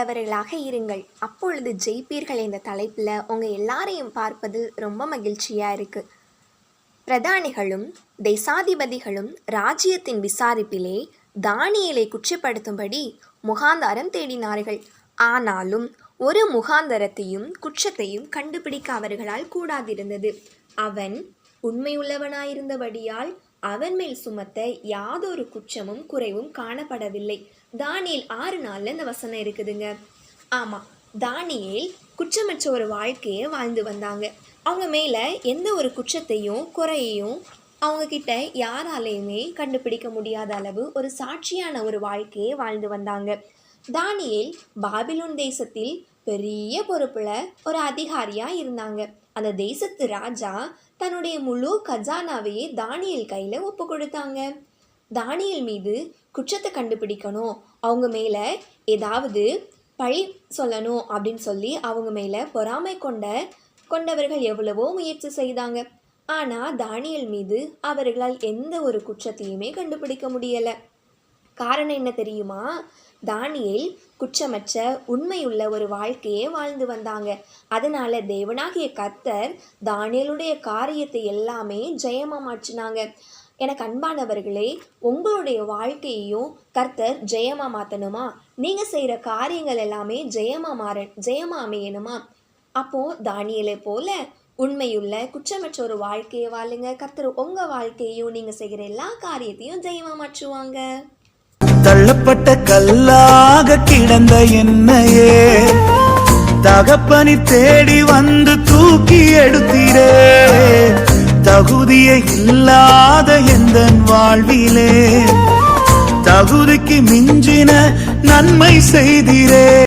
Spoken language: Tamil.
உள்ளவர்களாக இருங்கள். அப்பொழுது ஜெயிப்பீர்கள் என்ற தலைப்பில் உங்கள் எல்லாரையும் பார்ப்பது ரொம்ப மகிழ்ச்சியாக இருக்குது பிரதானிகளும் தேசாதிபதிகளும் ராஜ்யத்தின் விசாரிப்பிலே தானியலை குற்றப்படுத்தும்படி முகாந்தாரம் தேடினார்கள். ஆனாலும் ஒரு முகாந்தரத்தையும் குற்றத்தையும் கண்டுபிடிக்க அவர்களால் கூடாதிருந்தது. அவன் உண்மையுள்ளவனாயிருந்தபடியால் அவன் மேல் சுமத்த யாதொரு குற்றமும் குறைவும் காணப்படவில்லை. தானியல் ஆறு நாளில் இந்த வசனம் இருக்குதுங்க. ஆமாம் தானியேல் குற்றமற்ற ஒரு வாழ்க்கையை வாழ்ந்து வந்தாங்க. அவங்க மேலே எந்த ஒரு குற்றத்தையும் குறையையும் அவங்க கிட்ட யாராலையுமே கண்டுபிடிக்க முடியாத அளவு ஒரு சாட்சியான ஒரு வாழ்க்கையை வாழ்ந்து வந்தாங்க. தானியேல் பாபிலோன் தேசத்தில் பெரிய பொறுப்பில் ஒரு அதிகாரியாக இருந்தாங்க. அந்த தேசத்து ராஜா தன்னுடைய முழு கஜானாவையே தானியல் கையில் ஒப்பு கொடுத்தாங்க. தானியல் மீது குற்றத்தை கண்டுபிடிக்கணும். அவங்க மேலே ஏதாவது பழி சொல்லணும் அப்படின்னு சொல்லி அவங்க மேலே பொறாமை கொண்ட கொண்டவர்கள் எவ்வளவோ முயற்சி செய்தாங்க. ஆனால் தானியல் மீது அவர்களால் எந்த ஒரு குற்றத்தையுமே கண்டுபிடிக்க முடியலை. காரணம் என்ன தெரியுமா? தானியல் குற்றமற்ற உண்மையுள்ள ஒரு வாழ்க்கையே வாழ்ந்து வந்தாங்க. அதனால தேவனாகிய கர்த்தர் தானியலுடைய காரியத்தை எல்லாமே ஜெயமா மாற்றினாங்க. எனக்கு அன்பானவர்களே உங்களுடைய வாழ்க்கையையும் கர்த்தர் ஜெயமா மாற்றணுமா நீங்கள் செய்கிற காரியங்கள் எல்லாமே ஜெயமா மாற ஜெயமா அமையணுமா? அப்போ தானியலை போல உண்மையுள்ள குற்றமற்ற ஒரு வாழ்க்கையை வாழுங்க. கர்த்தர் உங்கள் வாழ்க்கையையும் நீங்கள் செய்கிற எல்லா காரியத்தையும் ஜெயமா மாற்றுவாங்க. தள்ளப்பட்ட கல்லாக கிடந்த என்னையே தகப்பனி தேடி வந்து தூக்கி எடுத்திரே தகுதியே இல்லாத எந்த வாழ்விலே தகுதிக்கு மிஞ்சின நன்மை செய்திரே.